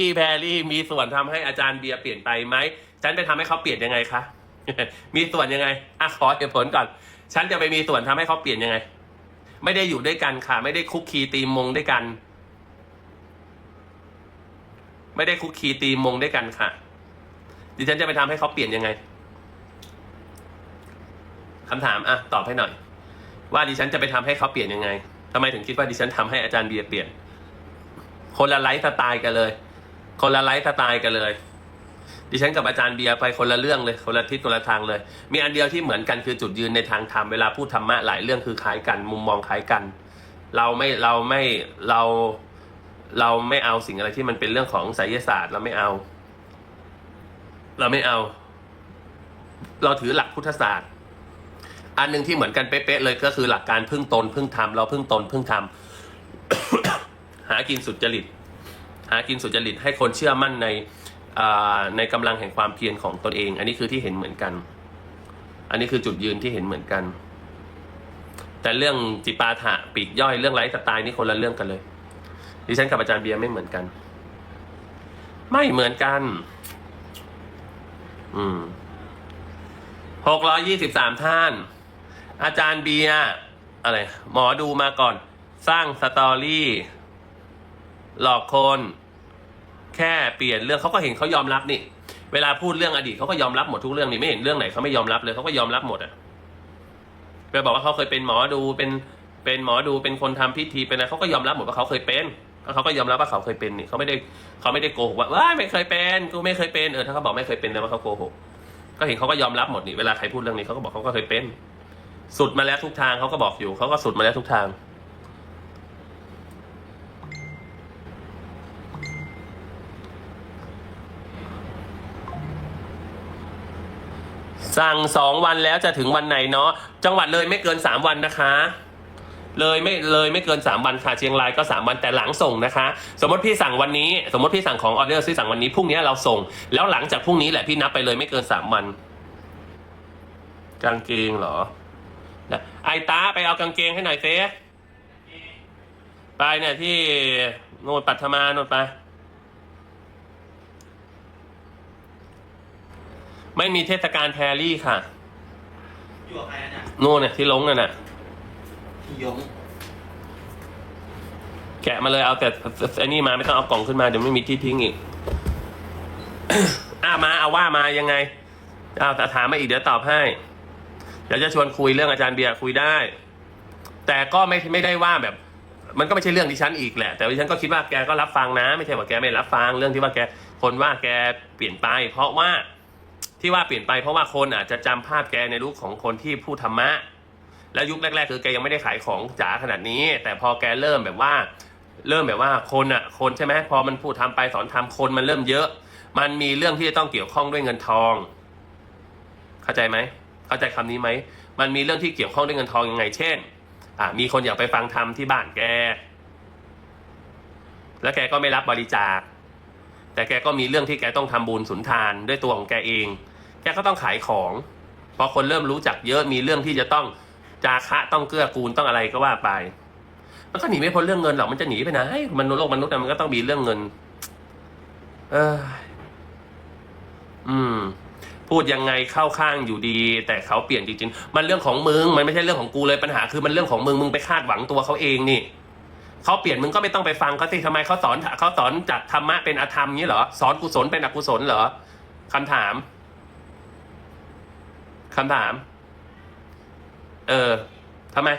พี่แพรรี่มีส่วนทำให้อาจารย์เบียร์เปลี่ยนไปไหม ฉันไปทำให้เขาเปลี่ยนยังไงคะ มีส่วนยังไงอะขอเหตุผลก่อน ฉันจะไปมีส่วนทำให้เขาเปลี่ยนยังไง ไม่ได้อยู่ด้วยกันค่ะ ไม่ได้คุกคีตีมงด้วยกัน ไม่ได้คุกคีตีมงด้วยกันค่ะ ดิฉันจะไปทำให้เขาเปลี่ยนยังไงคำถามอะตอบให้หน่อย ว่าดิฉันจะไปทำให้เขาเปลี่ยนยังไงทำไมถึงคิดว่าดิฉันทำให้อาจารย์เบียร์เปลี่ยน คนละไลฟ์สไตล์กันเลย คนละไลฟ์สไตล์กันเลย ดิฉันกับอาจารย์เบียร์ไปคนละเรื่องเลย คนละทิศคนละทางเลย มีอันเดียวที่เหมือนกันคือจุดยืนในทางธรรมเวลาพูดธรรมะหลายเรื่องคือคล้ายกัน มุมมองคล้ายกัน เราไม่เราไม่เราเราไม่เอาสิ่งอะไรที่มันเป็นเรื่องของไสยศาสตร์ เราไม่เอา เราไม่เอา เราถือหลักพุทธศาสตร์ อันหนึ่งที่เหมือนกันเป๊ะๆเลยก็คือหลักการพึ่งตนพึ่งธรรมเราพึ่งตนพึ่งธรรมหากินสุดจริต หากินสุจริตให้คนเชื่อมั่นในในกำลังแห่งความเพียรของตนเอง อันนี้คือที่เห็นเหมือนกัน อันนี้คือจุดยืนที่เห็นเหมือนกัน แต่เรื่องจิปาถะปีกย่อยเรื่องไร้สไตล์นี่คนละเรื่องกันเลย ดิฉันกับอาจารย์เบียร์ไม่เหมือนกัน ไม่เหมือนกัน อืมหกร้อยี่สิบสามท่าน อาจารย์เบียร์อะไร หมอดูมาก่อน สร้างสตอรี่ หลอกคน แค่เปลี่ยนเรื่องเขาก็เห็นเขายอมรับนี่เวลาพูดเรื่องอดีตเขาก็ยอมรับหมดทุกเรื่องนี่ไม่เห็นเรื่องไหนเขาไม่ยอมรับเลยเขาก็ยอมรับหมดอะไปบอกว่าเขาเคยเป็นหมอดูเป็นเป็นหมอดูเป็นคนทำพิธีเป็นอะไรเขาก็ยอมรับหมดว่าเขาเคยเป็นเขาก็ยอมรับว่าเขาเคยเป็นนี่เขาไม่ได้เขาไม่ได้โกหกว่าว้าไม่เคยเป็นกูไม่เคยเป็นเออถ้าเขาบอกไม่เคยเป็นแต่ว่าเขาโกหกก็เห็นเขาก็ยอมรับหมดนี่เวลาใครพูดเรื่องนี้เขาก็บอกเขาก็เคยเป็น สุดมาแล้วทุกทางเขาก็บอกอยู่เขาก็สุดมาแล้วทุกทาง สั่งสองวันแล้วจะถึงวันไหนเนาะจังหวัดเลยไม่เกินสามวันนะคะ เลยไม่เลยไม่เกินสามวันค่ะเชียงรายก็สามวันแต่หลังส่งนะคะ สมมติพี่สั่งวันนี้ สมมติพี่สั่งของออเดอร์ซื้อสั่งวันนี้พรุ่งนี้เราส่ง แล้วหลังจากพรุ่งนี้แหละพี่นับไปเลยไม่เกินสามวัน กางเกงเหรอนะไอตาไปเอากางเกงให้หน่อยเซ่ไปเนี่ยที่โนนปัทมาโนนไป ไม่มีเทศกาลแพรรี่ค่ะ อยู่กับใครอะเนี่ยโน่นเนี่ยที่ลงนั่นน่ะ พี่ยงแกะมาเลยเอาแต่ไอ้นี่มาไม่ต้องเอากล่องขึ้นมาเดี๋ยวไม่มีที่ทิ้งอีก อ่ามาเอาว่ามายังไงเอาแต่ถามมาอีกเดี๋ยวตอบให้ เดี๋ยวจะชวนคุยเรื่องอาจารย์เบียร์คุยได้ แต่ก็ไม่ไม่ได้ว่าแบบ มันก็ไม่ใช่เรื่องดิฉันอีกแหละ แต่ดิฉันก็คิดว่าแกก็รับฟังนะ ไม่ใช่ว่าแกไม่รับฟังเรื่องที่ว่าแกคนว่าแกเปลี่ยนไป เพราะว่า ที่ว่าเปลี่ยนไปเพราะว่าคนอาจจะจำภาพแกในรูปของคนที่พูดธรรมะ แล้วยุคแรก ๆ คือแกยังไม่ได้ขายของจ๋าขนาดนี้ แต่พอแกเริ่มแบบว่า เริ่มแบบว่าคนอะ คนใช่ไหมพอมันพูดทำไปสอนทำคนมันเริ่มเยอะ มันมีเรื่องที่จะต้องเกี่ยวข้องด้วยเงินทอง เข้าใจไหมเข้าใจคำนี้ไหมมันมีเรื่องที่เกี่ยวข้องด้วยเงินทองยังไง เช่น อ่ามีคนอยากไปฟังธรรมที่บ้านแก แล้วแกก็ไม่รับบริจาค แต่แกก็มีเรื่องที่แกต้องทำบุญสุนทานด้วยตัวของแกเอง แกก็ต้องขายของพอคนเริ่มรู้จักเยอะมีเรื่องที่จะต้องจาคะต้องเกื้อกูลต้องอะไรก็ว่าไป มันก็หนีไม่พ้นเรื่องเงินหรอกมันจะหนีไปไหนมนุษย์โลกมนุษย์น่มันก็ต้องมีเรื่องเงิน เอออืม พูดยังไงเข้าข้างอยู่ดี แต่เขาเปลี่ยนจริงๆมันเรื่องของมึง มันไม่ใช่เรื่องของกูเลยปัญหาคือมันเรื่องของมึงมึงไปคาดหวังตัวเขาเองนี่ เขาเปลี่ยนมึงก็ไม่ต้องไปฟังเขาสิทำไมเขาสอนเขาสอนจากธรรมะเป็นอธรรมนี้เหรอสอนกุศลเป็นอกุศลเหรอคำถามคำถาม เออทำไม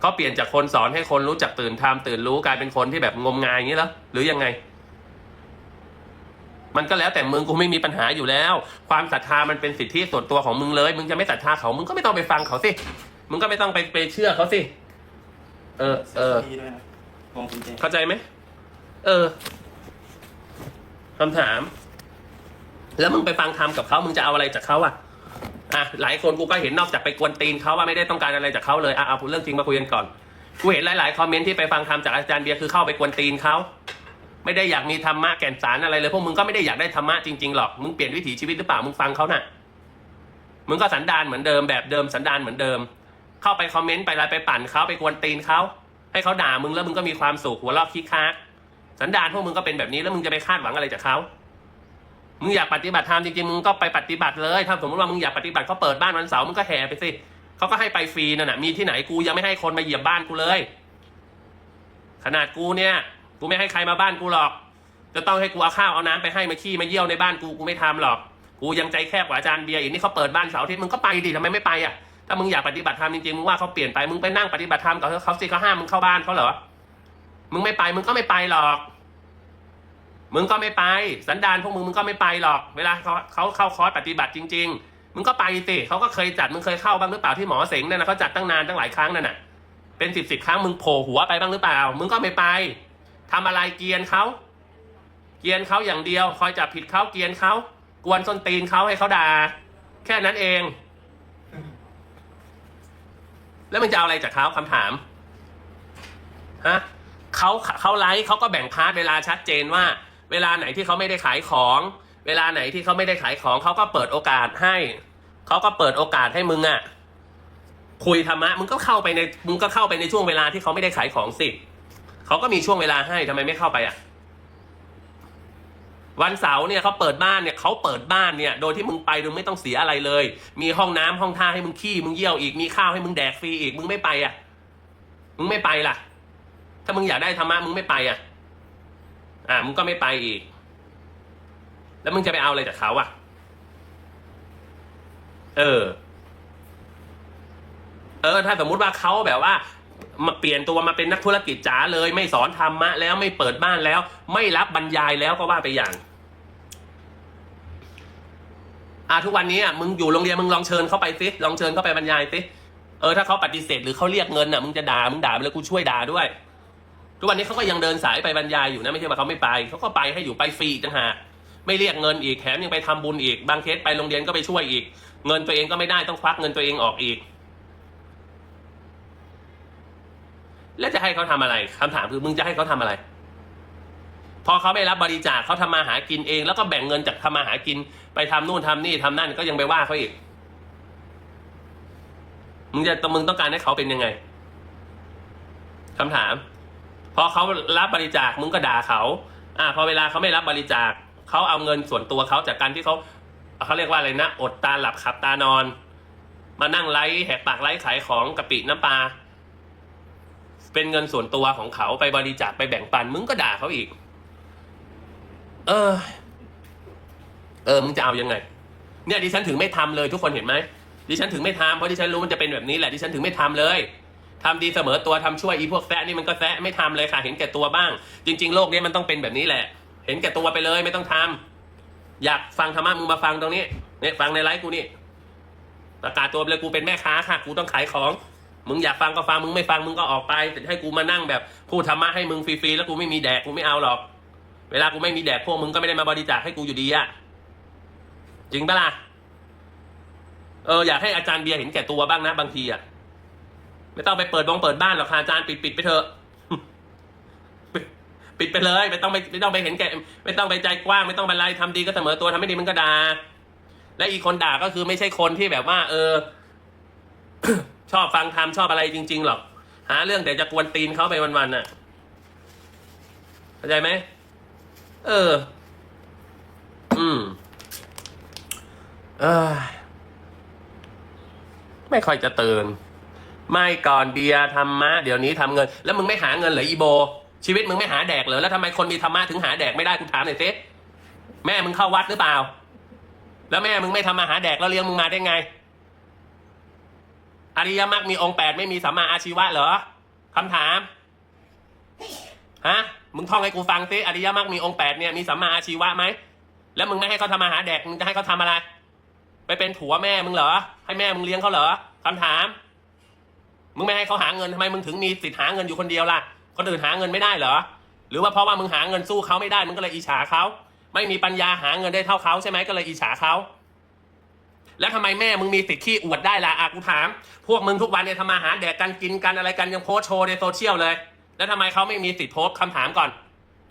เขาเปลี่ยนจากคนสอนให้คนรู้จักตื่นทำตื่นรู้กลายเป็นคนที่แบบงมงายอย่างนี้แล้วหรือยังไง มันก็แล้วแต่มึงกูไม่มีปัญหาอยู่แล้ว ความศรัทธามันเป็นสิทธิส่วนตัวของมึงเลย มึงจะไม่ศรัทธาเขา มึงก็ไม่ต้องไปฟังเขาสิมึงก็ไม่ต้องไปไปเชื่อเขาสิเออ เออ พวงกุญแจเข้าใจไหม เออคำถาม แล้วมึงไปฟังธรรมกับเขามึงจะเอาอะไรจากเขาอะอะหลายคนกูก็เห็นนอกจากไปกวนตีนเขาว่าไม่ได้ต้องการอะไรจากเขาเลยอะเอาพูดเรื่องจริงมาคุยกันก่อนกูเห็นหลายๆคอมเมนต์ที่ไปฟังธรรมจากอาจารย์เบียร์คือเข้าไปกวนตีนเขาไม่ได้อยากมีธรรมะแก่นสารอะไรเลยพวกมึงก็ไม่ได้อยากได้ธรรมะจริงๆหรอกมึงเปลี่ยนวิถีชีวิตหรือเปล่ามึงฟังเขาน่ะมึงก็สันดานเหมือนเดิมแบบเดิมสันดานเหมือนเดิม เข้าไปคอมเมนต์ไปอะไรไปปั่นเขาไปกวนตีนเขา ให้เขาด่ามึงแล้วมึงก็มีความสุขหัวเราะคิกคักสันดานพวกมึงก็เป็นแบบนี้แล้วมึงจะไปคาดหวังอะไรจากเขามึงอยากปฏิบัติธรรมจริงๆมึงก็ไปปฏิบัติเลยถ้าสมมติว่ามึงอยากปฏิบัติเขาเปิดบ้านวันเสาร์มึงก็แห่ไปสิเขาก็ให้ไปฟรีนั่นน่ะมีที่ไหนกูยังไม่ให้คนมาเหยียบบ้านกูเลย ขนาดกูเนี่ย กูไม่ให้ใครมาบ้านกูหรอก จะต้องให้กูเอาข้าวเอาน้ำไปให้มาขี้มาเยี่ยวในบ้านกูกูไม่ทำหรอก กูยังใจแคบกว่าอาจารย์เบียร์อีกนี่เขาเปิดบ้านเสาร์อาทิตย์มึงก็ไปดิทำไมไม่ไปอะ ถ้ามึงอยากปฏิบัติธรรมจริงๆมึงว่าเขาเปลี่ยนไปมึงไปนั่งปฏิบัติธรรมกับเขาสิเขาห้ามมึงเข้าบ้านเขาเหรอมึงไม่ไปมึงก็ไม่ไปหรอก มึงก็ไม่ไป สันดานพวกมึงมึงก็ไม่ไปหรอก เวลาเขาเขาเข้าคอร์สปฏิบัติจริง ๆ มึงก็ไปสิเขาก็เคยจัดมึงเคยเข้าบ้างหรือเปล่าที่หมอเสงนั่นนะเขาจัดตั้งนานตั้งหลายครั้งนั่นน่ะ เป็นสิบสิบครั้งมึงโผล่หัวไปบ้างหรือเปล่า มึงก็ไม่ไปทำอะไรเกียนเขาเกียนเขาอย่างเดียว คอยจับผิดเขาเกียนเขากวนส้นตีนเขาให้เขาด่าแค่นั้นเอง แล้วมึงจะเอาอะไรจากเขาคำถามฮะเขาเขาไลฟ์เขาก็แบ่งพาร์ทเวลาชัดเจนว่า เวลาไหนที่เขาไม่ได้ขายของ เวลาไหนที่เขาไม่ได้ขายของเขาก็เปิดโอกาสให้เขาก็เปิดโอกาสให้มึงอะคุยธรรมะมึงก็เข้าไปในมึงก็เข้าไปในช่วงเวลาที่เขาไม่ได้ขายของสิเขาก็มีช่วงเวลาให้ทำไมไม่เข้าไปอะ วันเสาร์เนี่ยเขาเปิดบ้านเนี่ยเขาเปิดบ้านเนี่ยโดยที่มึงไปโดยไม่ต้องเสียอะไรเลย มีห้องน้ำห้องท่าให้มึงขี้มึงเยี่ยวอีกมีข้าวให้มึงแดกฟรีอีกมึงไม่ไปอะ มึงไม่ไปล่ะ ถ้ามึงอยากได้ธรรมะมึงไม่ไปอะ อ่ามึงก็ไม่ไปอีก แล้วมึงจะไปเอาอะไรจากเขาอะ เออ เออ ถ้าสมมุติว่าเขาแบบว่า เปลี่ยนตัวมาเป็นนักธุรกิจจ๋าเลย ไม่สอนธรรมะแล้วไม่เปิดบ้านแล้ว ไม่รับบรรยายแล้วก็ว่าไปอย่างอ่าทุกวันนี้อะมึงอยู่โรงเรียนมึงลองเชิญเขาไปสิลองเชิญเขาไปบรรยายสิเออถ้าเขาปฏิเสธหรือเขาเรียกเงินอะมึงจะด่ามึงด่าไปเลยกูช่วยด่าด้วย ทุกวันนี้เขาก็ยังเดินสายไปบรรยายอยู่นะไม่ใช่ว่าเขาไม่ไปเขาก็ไปให้อยู่ไปฟรีอีกต่างหากไม่เรียกเงินอีกแถมยังไปทำบุญอีก บางเคสไปโรงเรียนก็ไปช่วยอีก เงินตัวเองก็ไม่ได้ต้องควักเงินตัวเองออกอีก แล้วจะให้เขาทำอะไรคำถามคือมึงจะให้เขาทำอะไร พอเขาไม่รับบริจาคเขาทำมาหากินเอง แล้วก็แบ่งเงินจากทำมาหากิน ไปทำนู่นทำนี่ทำนั่นก็ยังไปว่าเขาอีก มึงจะมึงต้องการให้เขาเป็นยังไงคำถาม พอเขารับบริจาคมึงก็ด่าเขาอ่าพอเวลาเขาไม่รับบริจาคเขาเอาเงินส่วนตัวเขาจากการที่เขาเขาเรียกว่าอะไรนะ อดตาหลับขับตานอน มานั่งไลฟ์แหกปากไลฟ์ขายของกะปิน้ำปลา เป็นเงินส่วนตัวของเขาไปบริจาคไปแบ่งปัน มึงก็ด่าเขาอีก เออ เออ มึงจะเอายังไง เนี่ยดิฉันถึงไม่ทำเลย ทุกคนเห็นไหมดิฉันถึงไม่ทำเพราะดิฉันรู้มันจะเป็นแบบนี้แหละดิฉันถึงไม่ทำเลยทำดีเสมอตัวทำช่วยอีพวกแซะนี่มันก็แซะไม่ทำเลยค่ะ เห็นแก่ตัวบ้าง จริง ๆ โลกนี้มันต้องเป็นแบบนี้แหละ เห็นแก่ตัวไปเลยไม่ต้องทำอยากฟังธรรมะมึงมาฟังตรงนี้เนี่ยฟังในไลฟ์กูนี่ประกาศตัวเลยกูเป็นแม่ค้าค่ะ กูต้องขายของ มึงอยากฟังก็ฟังมึงไม่ฟังมึงก็ออกไปแต่ให้กูมานั่งแบบพูดธรรมะให้มึงฟรีๆแล้วกูไม่มีแดกกูไม่เอาหรอก เวลากูไม่มีแดกพวกมึงก็ไม่ได้มาบริจาคให้กูอยู่ดีอะจริงปะล่ะเอออยากให้อาจารย์เบียร์เห็นแก่ตัวบ้างนะบางทีอะไม่ต้องไปเปิดบงเปิดบ้านหรอกค่ะอาจารย์ปิดปิดไปเถอะปิดไปเลยไม่ต้องไปไม่ต้องไปเห็นแก่ไม่ต้องไปใจกว้างไม่ต้องไปไล่ทำดีก็เสมอตัวทำไม่ดีมึงก็ด่าและอีกคนด่าก็คือไม่ใช่คนที่แบบว่า เออ ชอบฟังธรรมชอบอะไรจริง ๆ หรอก หาเรื่องแต่จะกวนตีนเขาไปวันๆน่ะเข้าใจไหมเออ อืม เออไม่ค่อยจะตื่น ไม่ก่อนเบียร์ธรรมะ เดี๋ยวนี้ทำเงิน แล้วมึงไม่หาเงินเหรออีโบ ชีวิตมึงไม่หาแดกเหรอแล้วทำไมคนมีธรรมะถึงหาแดกไม่ได้กูถามหน่อยสิแม่มึงเข้าวัดหรือเปล่า แล้วแม่มึงไม่ทำมาหาแดกแล้วเลี้ยงมึงมาได้ไง อริยมรรคมีองค์แปดไม่มีสัมมาอาชีวะเหรอคำถามฮะมึงท่องให้กูฟังสิอริยมรรคมีองค์แปดเนี่ยมีสัมมาอาชีวะไหมแล้วมึงไม่ให้เขาทำมาหาแดกมึงจะให้เขาทำอะไร ไปเป็นผัวแม่มึงเหรอ ให้แม่มึงเลี้ยงเขาเหรอคำถาม มึงไม่ให้เขาหาเงินทำไมมึงถึงมีสิทธิ์หาเงินอยู่คนเดียวล่ะคนอื่นหาเงินไม่ได้เหรอ หรือว่าเพราะว่ามึงหาเงินสู้เขาไม่ได้มึงก็เลยอิจฉาเขาไม่มีปัญญาหาเงินได้เท่าเขาใช่ไหมก็เลยอิจฉาเขา แล้วทำไมแม่มึงมีสิทธิ์ขี้อวดได้ล่ะอากูถาม พวกมึงทุกวันเนี่ยทำมาหาแดกกันกินกันอะไรกันยังโพสโชว์ในโซเชียลเลย แล้วทำไมเขาไม่มีสิทธิ์โพสคำถามก่อน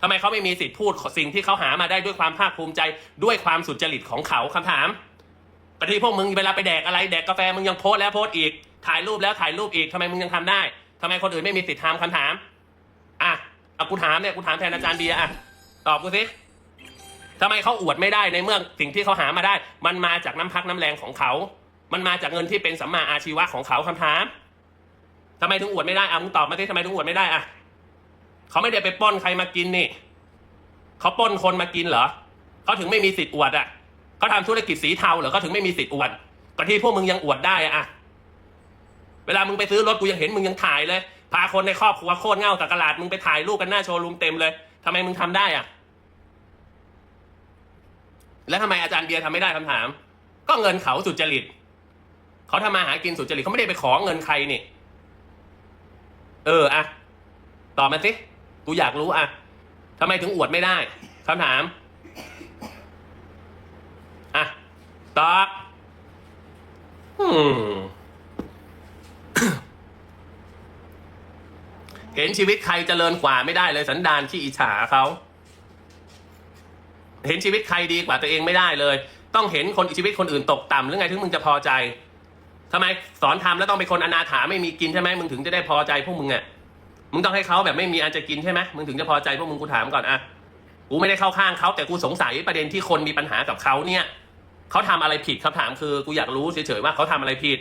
ทำไมเขาไม่มีสิทธิ์พูดสิ่งที่เขาหามาได้ด้วยความภาคภูมิใจด้วยความสุจริตของเขาคำถามปฏิพวกมึงเวลาไปแดกอะไรแดกกาแฟมึงยังโพสแล้วโพสอีก ถ่ายรูปแล้วถ่ายรูปอีกทำไมมึงยังทำได้ทำไมคนอื่นไม่มีสิทธิ์ทำคำถาม อะเอากูถามเนี่ย กูถามแทนอาจารย์เบียร์อะตอบกูสิ ทำไมเขาอวดไม่ได้ในเมื่อสิ่งที่เขาหามาได้ มันมาจากน้ำพักน้ำแรงของเขา มันมาจากเงินที่เป็นสัมมาอาชีวะของเขาคำถามทำไมถึงอวดไม่ได้อะมึงตอบมาสิทำไมถึงอวดไม่ได้อะเขาไม่ได้ไปปล้นใครมากินนี่เขาปล้นคนมากินเหรอเขาถึงไม่มีสิทธิ์อวดอะเขาทำธุรกิจสีเทาเหรอเขาถึงไม่มีสิทธิ์อวดก็ที่พวกมึงยังอวดได้อะเวลามึงไปซื้อรถกูยังเห็นมึงยังถ่ายเลย พาคนในครอบครัวโคตรเง่าสักกะลาดมึงไปถ่ายรูปกันหน้าโชว์รูมเต็มเลยทำไมมึงทำได้อะ แล้วทำไมอาจารย์เบียร์ทำไม่ได้คำถาม ก็เงินเขาสุจริต เขาทำมาหากินสุจริตเขาไม่ได้ไปขอเงินใครนี่ เอออะตอบมาสิกูอยากรู้อะทำไมถึงอวดไม่ได้คำถามอะตอบเห็นชีวิตใครเจริญกว่าไม่ได้เลยสันดานที่อิจฉาเขา เห็นชีวิตใครดีกว่าตัวเองไม่ได้เลย ต้องเห็นคนชีวิตคนอื่นตกต่ำหรือไงถึงมึงจะพอใจทำไมสอนทำแล้วต้องเป็นคนอนาถาไม่มีกินใช่ไหมมึงถึงจะได้พอใจพวกมึงอะมึงต้องให้เขาแบบไม่มีอันจะกินใช่ไหมมึงถึงจะพอใจพวกมึงกูถามก่อนอะกูไม่ได้เข้าข้างเขาแต่กูสงสัยประเด็นที่คนมีปัญหากับเขาเนี่ยเขาทำอะไรผิดคำถามคือกูอยากรู้เฉยๆว่าเขาทำอะไรผิด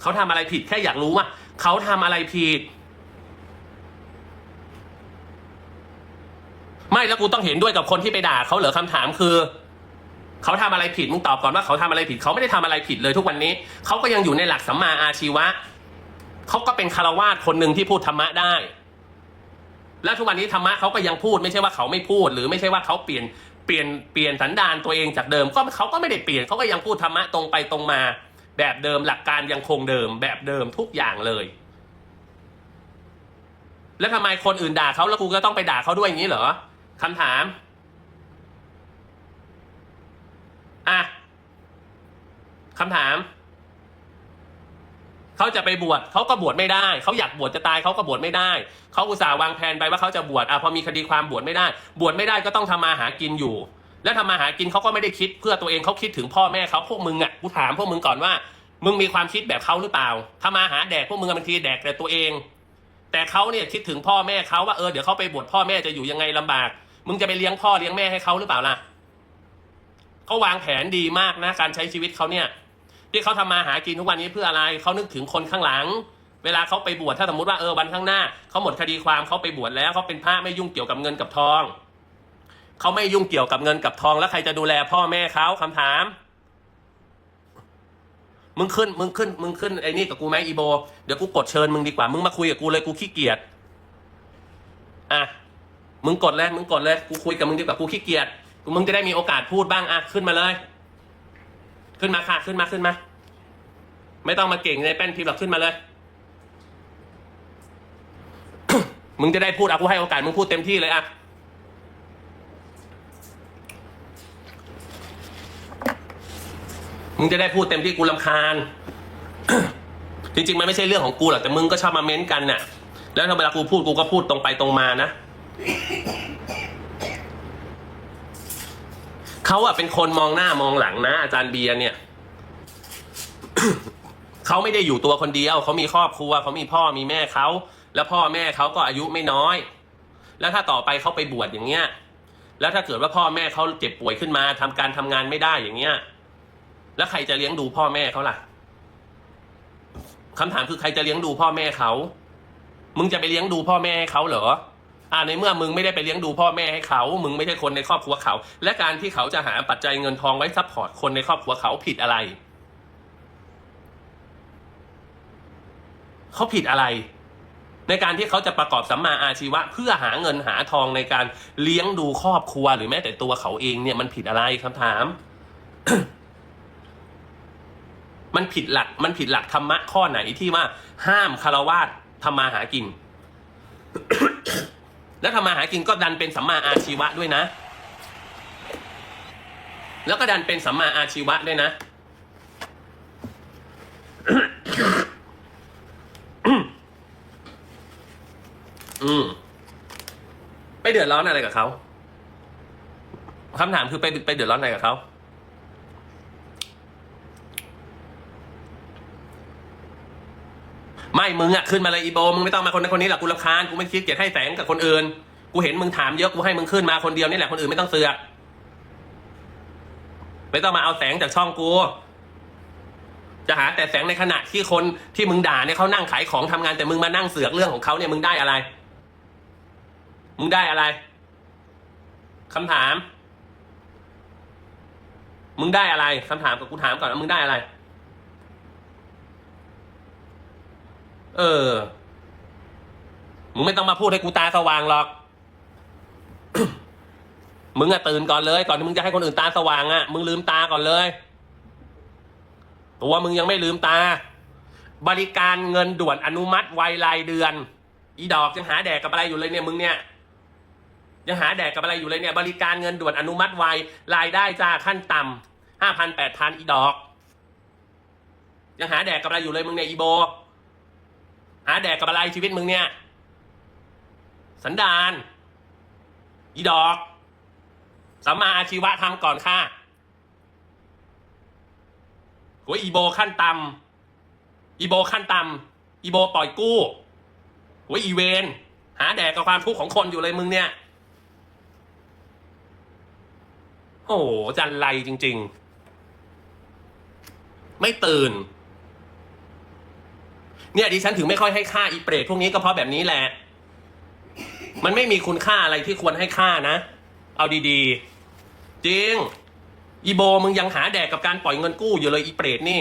เขาทำอะไรผิดแค่อยากรู้ว่าเขาทำอะไรผิด ไม่ แล้วกูต้องเห็นด้วยกับคนที่ไปด่าเขาเหรอคำถามคือเขาทำอะไรผิดมึงตอบก่อนว่าเขาทำอะไรผิดเขาไม่ได้ทำอะไรผิดเลยทุกวันนี้เขาก็ยังอยู่ในหลักสัมมาอาชีวะเขาก็เป็นคารวาสคนหนึ่งที่พูดธรรมะได้ แล้วทุกวันนี้ธรรมะเขาก็ยังพูดไม่ใช่ว่าเขาไม่พูด หรือไม่ใช่ว่าเขาเปลี่ยนเปลี่ยนเปลี่ยนสันดานตัวเองจากเดิม ก็เขาก็ไม่ได้เปลี่ยนเขาก็ยังพูดธรรมะตรงไปตรงมา แบบเดิมหลักการยังคงเดิม แบบเดิมทุกอย่างเลย แล้วทำไมคนอื่นด่าเขาแล้วกูก็ต้องไปด่าเขาด้วยอย่างนี้เหรอ คำถาม อะคำถาม เขาจะไปบวชเขาก็บวชไม่ได้ เขาอยากบวชจะตายเขาก็บวชไม่ได้ เขาอุตส่าห์วางแผนไปว่าเขาจะบวชอะพอมีคดีความบวชไม่ได้ บวชไม่ได้ก็ต้องทำมาหากินอยู่ แล้วทำมาหากินเขาก็ไม่ได้คิด เพื่อตัวเองเขาคิดถึงพ่อแม่เขาพวกมึงอะกูถามพวกมึงก่อนว่า มึงมีความคิดแบบเขาหรือเปล่าทำมาหาแดกพวกมึงอะบางทีแดกแต่ตัวเอง แต่เขาเนี่ยคิดถึงพ่อแม่เขาว่าเออเดี๋ยวเขาไปบวชพ่อแม่จะอยู่ยังไงลำบาก มึงจะไปเลี้ยงพ่อเลี้ยงแม่ให้เขาหรือเปล่าล่ะเขาวางแผนดีมากนะการใช้ชีวิตเขาเนี่ยที่เขาทำมาหากินทุกวันนี้เพื่ออะไรเขานึกถึงคนข้างหลัง เวลาเขาไปบวชถ้าสมมติว่าเออวันข้างหน้าเขาหมดคดีความเขาไปบวชแล้วเขาเป็นพระไม่ยุ่งเกี่ยวกับเงินกับทองเขาไม่ยุ่งเกี่ยวกับเงินกับทองแล้วใครจะดูแลพ่อแม่เขาคำถาม มึงขึ้นมึงขึ้นมึงขึ้นไอ้นี่กับกูไหมอีโบ เดี๋ยวกูกดเชิญมึงดีกว่า มึงมาคุยกับกูเลยกูขี้เกียจอะ มึงกดเลยมึงกดเลยกูคุยกับมึงดีกว่ากูขี้เกียจมึงจะได้มีโอกาสพูดบ้างอะขึ้นมาเลย ขึ้นมาค่ะขึ้นมาขึ้นมา ไม่ต้องมาเก่งในแป้นพิมพ์หรอกขึ้นมาเลย มึงจะได้พูดอะกูให้โอกาสมึงพูดเต็มที่เลยอะมึงจะได้พูดเต็มที่กูลำคาญ จริงๆ มันไม่ใช่เรื่องของกูหรอกแต่มึงก็ชอบมาเม้นกันน่ะ แล้วถ้าเวลากูพูดกูก็พูดตรงไปตรงมานะ เขาอะเป็นคนมองหน้ามองหลังนะ อาจารย์เบียร์เนี่ย เขาไม่ได้อยู่ตัวคนเดียว เขามีครอบครัวเขามีพ่อมีแม่เขาแล้วพ่อแม่เขาก็อายุไม่น้อย แล้วถ้าต่อไปเขาไปบวชอย่างเงี้ย แล้วถ้าเกิดว่าพ่อแม่เขาเจ็บป่วยขึ้นมาทำการทำงานไม่ได้อย่างเงี้ย แล้วใครจะเลี้ยงดูพ่อแม่เขาล่ะคำถามคือใครจะเลี้ยงดูพ่อแม่เขา มึงจะไปเลี้ยงดูพ่อแม่เขาเหรอ อ่าในเมื่อมึงไม่ได้ไปเลี้ยงดูพ่อแม่ให้เขา มึงไม่ใช่คนในครอบครัวเขา และการที่เขาจะหาปัจจัยเงินทองไว้ซัพพอร์ตคนในครอบครัวเขาผิดอะไร เขาผิดอะไร ในการที่เขาจะประกอบสัมมาอาชีวะ เพื่อหาเงินหาทองในการเลี้ยงดูครอบครัวหรือแม้แต่ตัวเขาเองเนี่ยมันผิดอะไรคำถาม มันผิดหลัก มันผิดหลักธรรมะข้อไหนที่ว่า ห้ามคารวาสทำมาหากิน แล้วทำมาหากินก็ดันเป็นสัมมาอาชีวะด้วยนะ แล้วก็ดันเป็นสัมมาอาชีวะด้วยนะ อืมไปเดือดร้อนอะไรกับเขาคำถามคือไปไปเดือดร้อนอะไรกับเขา ไม่มึงอะขึ้นมาเลยอีโบมึงไม่ต้องมาคนนั้นคนนี้หรอกกูรำคาญกูไม่คิดเกียรให้แสงกับคนอื่น กูเห็นมึงถามเยอะกูให้มึงขึ้นมาคนเดียวนี่แหละคนอื่นไม่ต้องเสือกไม่ต้องมาเอาแสงจากช่องกู จะหาแต่แสงในขณะที่คนที่มึงด่าเนี่ยเขานั่งขายของทำงานแต่มึงมานั่งเสือกเรื่องของเขาเนี่ยมึงได้อะไร มึงได้อะไรคำถาม มึงได้อะไรคำถามกับกูถามก่อนว่ามึงได้อะไร เออ มึงไม่ต้องมาพูดให้กูตาสว่างหรอก มึงอะตื่นก่อนเลย ก่อนที่มึงจะให้คนอื่นตาสว่างอะมึงลืมตาก่อนเลยตัวมึงยังไม่ลืมตา บริการเงินด่วนอนุมัติไวรายเดือน อีดอกยังหาแดกกับอะไรอยู่เลยเนี่ยมึงเนี่ยยังหาแดกกับอะไรอยู่เลยเนี่ย บริการเงินด่วนอนุมัติไวรายได้จ้าขั้นต่ำห้าพันแปดพันอีดอก ยังหาแดกกับอะไรอยู่เลยมึงเนี่ยอีโบ หาแดกกับอะไรชีวิตมึงเนี่ย สันดานอีดอกสัมมาอาชีวะทำก่อนค่ะหัวอีโบขั้นต่ำอีโบขั้นต่ำอีโบปล่อยกู้หัวอีเวนหาแดกกับความทุกข์ของคนอยู่เลยมึงเนี่ย โอ้โหจันไรจริง ๆ ไม่ตื่น เนี่ยดิฉันถึงไม่ค่อยให้ค่าอีเปรตพวกนี้ก็เพราะแบบนี้แหละ มันไม่มีคุณค่าอะไรที่ควรให้ค่านะ เอาดีๆ จริง อีโบมึงยังหาแดกกับการปล่อยเงินกู้อยู่เลยอีเปรตนี่